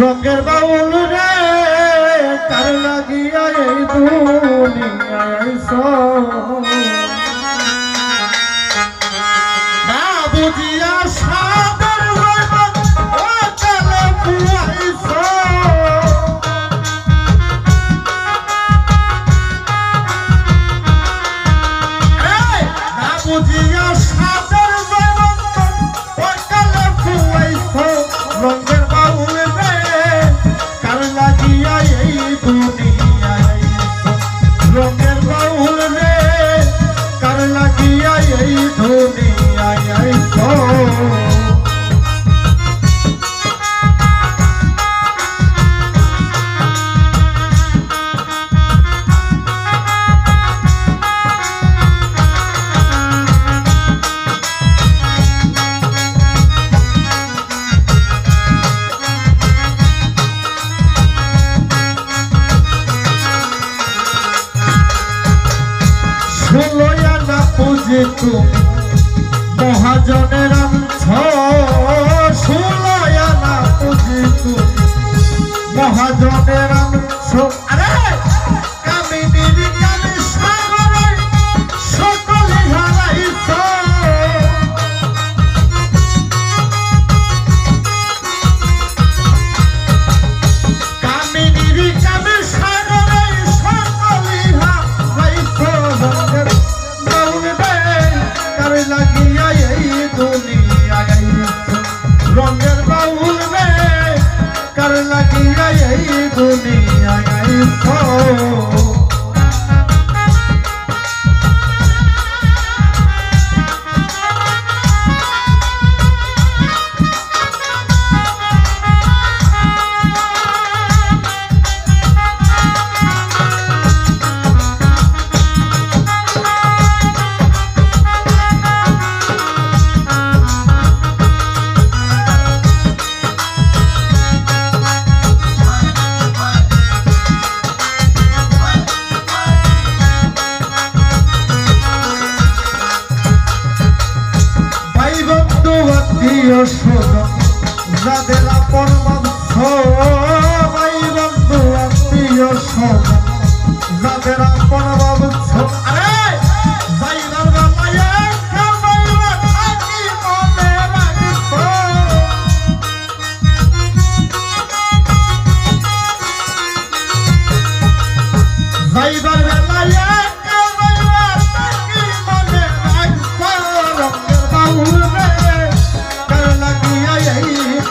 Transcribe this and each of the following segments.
রঙের বাউল রে তার লাগিয়া এই দুনিয়ায় আইছো পুজে তুমি মহাজনের দুনিয়ায় আইছ রঙের বাউল রে কার লাগিয়া এই দুনিয়ায় আইছ আত্মীয় স্বজন যাদের আপন ভাই বন্ধু আত্মীয় স্বজন যাদের আপন আরে!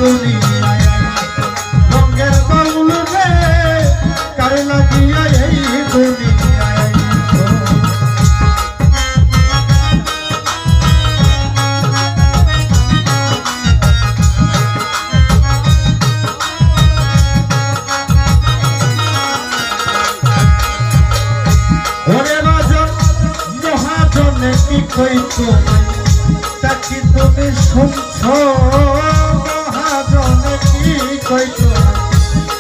দুনিয়ায় রঙের বাউল রে, কার লাগিয়া এই দুনিয়ায় ওরে রাজন কি কই তা কি তুমি শুনছ? মহাজনে কি কই তোমায়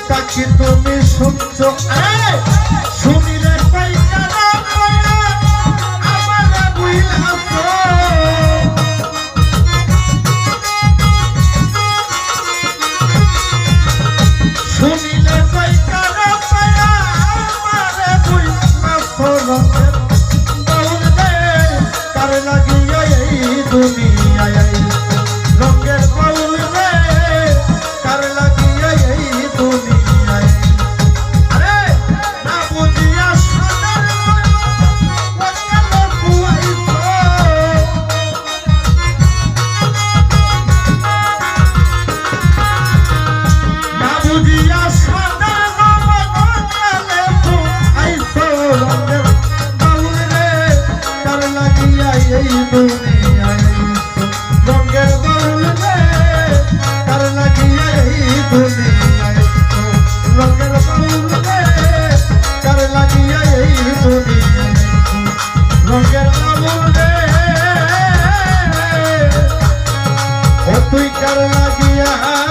তা কি তুমি শুনছ? শুনিলে শুনিলে কই কার हाँ